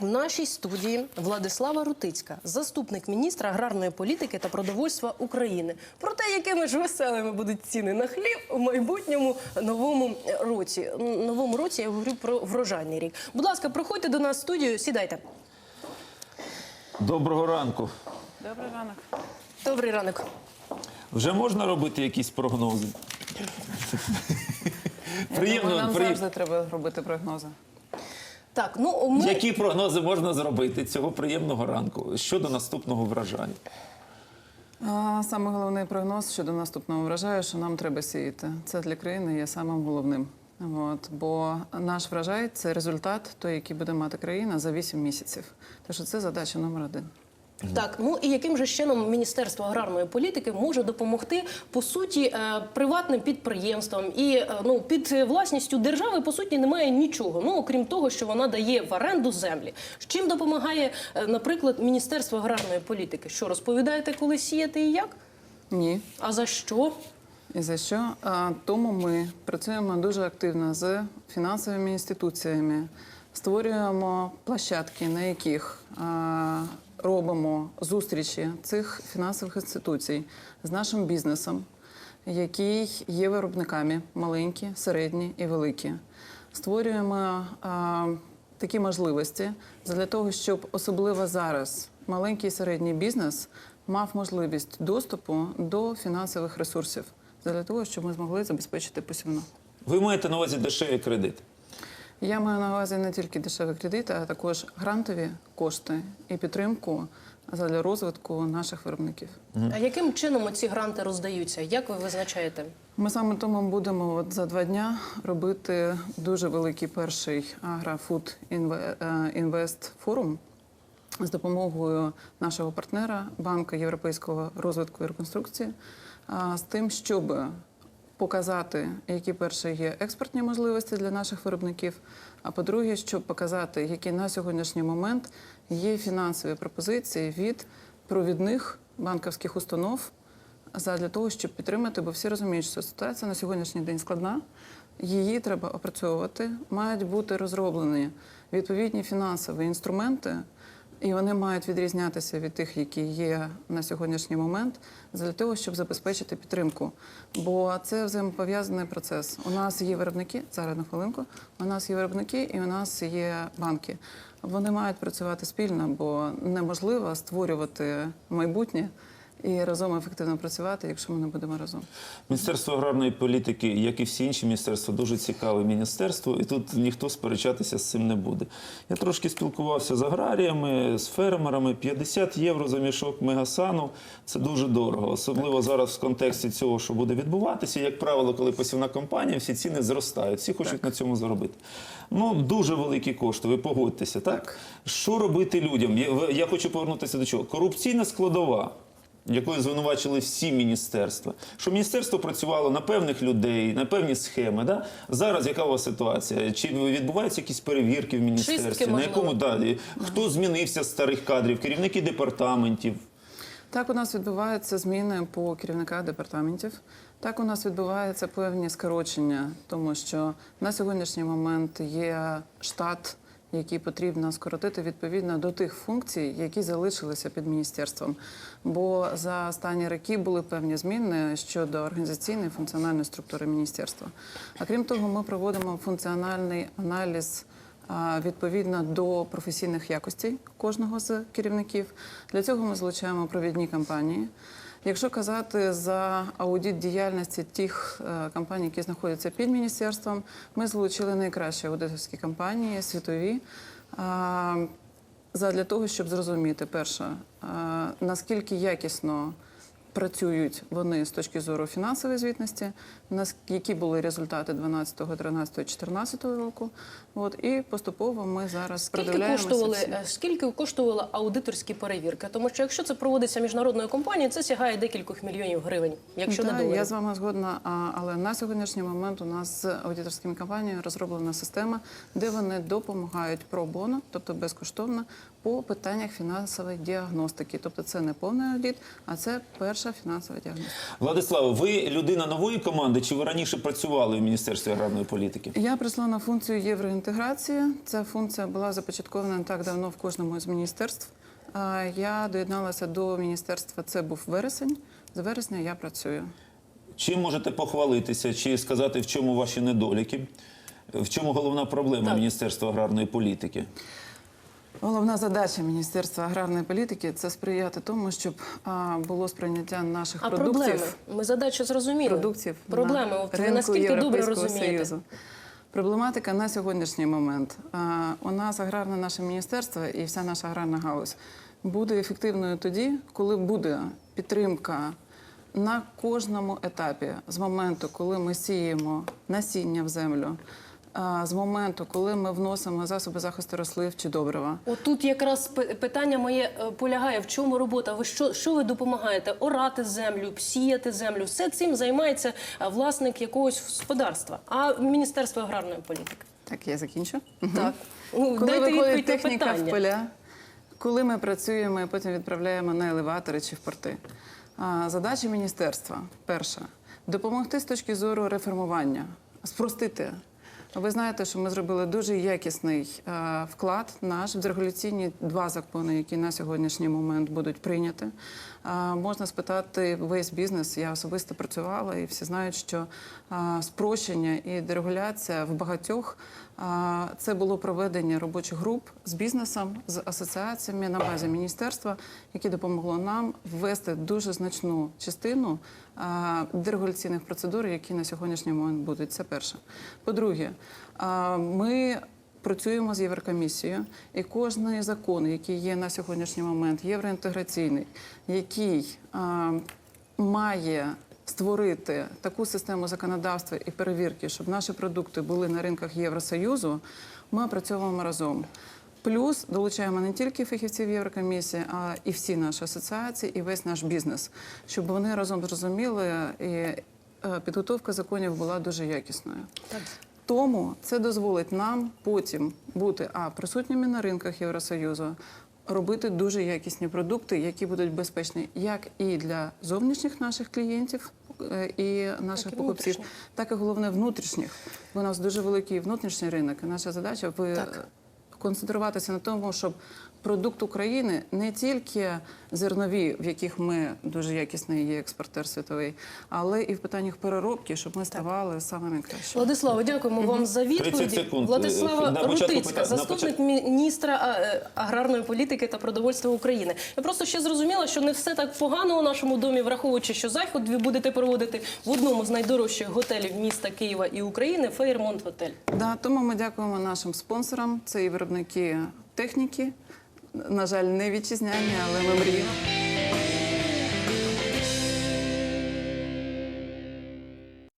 В нашій студії Владислава Рутицька, заступник міністра аграрної політики та продовольства України. Про те, якими ж веселими будуть ціни на хліб у майбутньому новому році. Новому році я говорю про врожайний рік. Будь ласка, проходьте до нас в студію, сідайте. Доброго ранку. Добрий ранок. Добрий ранок. Вже можна робити якісь прогнози? Приємно, нам приємно. завжди треба робити прогнози. Так, ну ми Які прогнози можна зробити цього приємного ранку щодо наступного вражання? А, саме головний прогноз щодо наступного врожаю, що нам треба сіяти. Це для країни є самим головним. От, бо наш врожай це результат той, який буде мати країна за 8 місяців. Тож це задача номер один. Так, ну і яким же чином Міністерство аграрної політики може допомогти по суті е, приватним підприємствам і е, ну під власністю держави по суті немає нічого. Ну окрім того, що вона дає в оренду землі. Чим допомагає, е, наприклад, Міністерство аграрної політики? Що розповідаєте, коли сіяти і як? Ні. А за що? І за що? Тому ми працюємо дуже активно з фінансовими інституціями, створюємо площадки, на яких робимо зустрічі цих фінансових інституцій з нашим бізнесом, який є виробниками маленькі, середні і великі. Створюємо такі можливості для того, щоб особливо зараз маленький і середній бізнес мав можливість доступу до фінансових ресурсів для того, щоб ми змогли забезпечити посівну. Ви маєте на увазі дешеві кредити? Я маю на увазі не тільки дешеві кредити, а також грантові кошти і підтримку для розвитку наших виробників. А яким чином ці гранти роздаються? Як ви визначаєте? Ми саме тому будемо от за два дня робити дуже великий перший агрофуд інвест форум з допомогою нашого партнера Банку Європейського розвитку і реконструкції, а, з тим, щоб показати, які перше є експортні можливості для наших виробників. А по-друге, щоб показати, які на сьогоднішній момент є фінансові пропозиції від провідних банківських установ задля того, щоб підтримати, бо всі розуміють, що ситуація на сьогоднішній день складна. Її треба опрацьовувати, мають бути розроблені відповідні фінансові інструменти, і вони мають відрізнятися від тих, які є на сьогоднішній момент, для того, щоб забезпечити підтримку. Бо це взаємопов'язаний процес. У нас є виробники, зараз на хвилинку. У нас є виробники і у нас є банки. Вони мають працювати спільно, бо неможливо створювати майбутнє і разом ефективно працювати, якщо ми не будемо разом. Міністерство аграрної політики, як і всі інші міністерства, дуже цікаве міністерство, і тут ніхто сперечатися з цим не буде. Я трошки спілкувався з аграріями, з фермерами. 50 євро за мішок мегасану це дуже дорого. Особливо зараз в контексті цього, що буде відбуватися. Як правило, коли посівна кампанія, всі ціни зростають, всі хочуть на цьому заробити. Ну, дуже великі кошти, ви погодьтеся, так? Що робити людям? Я, я хочу повернутися до чого? Корупційна складова якою звинувачили всі міністерства, що міністерство працювало на певних людей, на певні схеми. Да? Зараз яка у вас ситуація? Чи відбуваються якісь перевірки в міністерстві? Чистки, на якому далі? Хто змінився з старих кадрів? Керівники департаментів? Так, у нас відбуваються зміни по керівниках департаментів. Так, у нас відбуваються певні скорочення, тому що на сьогоднішній момент є штат, який потрібно скоротити відповідно до тих функцій, які залишилися під міністерством. Бо за останні роки були певні зміни щодо організаційної функціональної структури міністерства. А крім того, ми проводимо функціональний аналіз відповідно до професійних якостей кожного з керівників. Для цього ми залучаємо провідні компанії. Якщо казати за аудит діяльності тих е, компаній, які знаходяться під міністерством, ми залучили найкращі аудиторські компанії світові. а, Задля того, щоб зрозуміти, перше, наскільки якісно працюють вони з точки зору фінансової звітності, які були результати 12, 13, 14 року. От, і поступово ми зараз Скільки продивляємося коштували всі. е, скільки коштували аудиторські перевірки? Тому що якщо це проводиться міжнародною компанією, це сягає декількох мільйонів гривень, якщо не доларів. я з вами згодна. Але на сьогоднішній момент у нас з аудиторськими компаніями розроблена система, де вони допомагають пробоно, тобто безкоштовно, по питаннях фінансової діагностики. Тобто це не повний аудит, а це перша фінансова діагностика. Владислава, ви людина нової команди, чи ви раніше працювали в Міністерстві аграрної політики? Я прийшла на функцію євроінтеграції. Ця функція була започаткована не так давно в кожному з міністерств. А Я доєдналася до міністерства. Це був вересень. З вересня я працюю. Чим можете похвалитися, чи сказати, в чому ваші недоліки? В чому головна проблема Так. Міністерства аграрної політики? Головна задача Міністерства аграрної політики це сприяти тому, щоб а, було сприйняття наших А продуктів. проблеми? Ми задачу зрозуміли. продуктів Проблеми. на ви наскільки добре розумієте? Союзу. Проблематика на сьогоднішній момент. А, У нас аграрне наше міністерство і вся наша аграрна галузь буде ефективною тоді, коли буде підтримка на кожному етапі з моменту, коли ми сіємо насіння в землю, з моменту, коли ми вносимо засоби захисту рослин чи добрива. Отут якраз питання моє е, полягає, в чому робота? Ви що, що ви допомагаєте? Орати землю, сіяти землю? Все цим займається власник якогось господарства. А Міністерство аграрної політики? Так, я закінчу. Так. Ну, Коли дайте виходить техніка в поля, коли ми працюємо і потім відправляємо на елеватори чи в порти. Задача міністерства перша допомогти з точки зору реформування, спростити. Ви знаєте, що ми зробили дуже якісний е, вклад наш в регуляційні два закони, які на сьогоднішній момент будуть прийняті. Можна спитати весь бізнес. Я особисто працювала, і всі знають, що спрощення і дерегуляція в багатьох Це було проведення робочих груп з бізнесом, з асоціаціями на базі міністерства, які допомогло нам ввести дуже значну частину дерегуляційних процедур, які на сьогоднішній момент будуть. Це перше. По-друге, ми працюємо з Єврокомісією, і кожний закон, який є на сьогоднішній момент євроінтеграційний, який а, має створити таку систему законодавства і перевірки, щоб наші продукти були на ринках Євросоюзу, ми опрацьовуємо разом. Плюс долучаємо не тільки фахівців Єврокомісії, а і всі наші асоціації, і весь наш бізнес, щоб вони разом зрозуміли, і е, підготовка законів була дуже якісною. Так. Тому це дозволить нам потім бути а присутніми на ринках Євросоюзу, робити дуже якісні продукти, які будуть безпечні як і для зовнішніх наших клієнтів. е, І наших Так і покупців, так і головне внутрішніх. Бо у нас дуже великий внутрішній ринок. І наша задача в концентруватися на тому, щоб продукт України не тільки зернові, в яких ми дуже якісний є експортер світовий, але і в питаннях переробки, щоб ми ставали самими кращими. Владислава, дякуємо вам за 30 відповіді. Владислава Рутицька, заступник міністра е, аграрної політики та продовольства України. Я просто ще зрозуміла, що не все так погано у нашому домі, враховуючи, що захід ви будете проводити в одному з найдорожчих готелів міста Києва і України Фейрмонт Готель. Да, тому ми дякуємо нашим спонсорам. Це і виробники техніки. На жаль, не вітчизняні, але ми мріємо.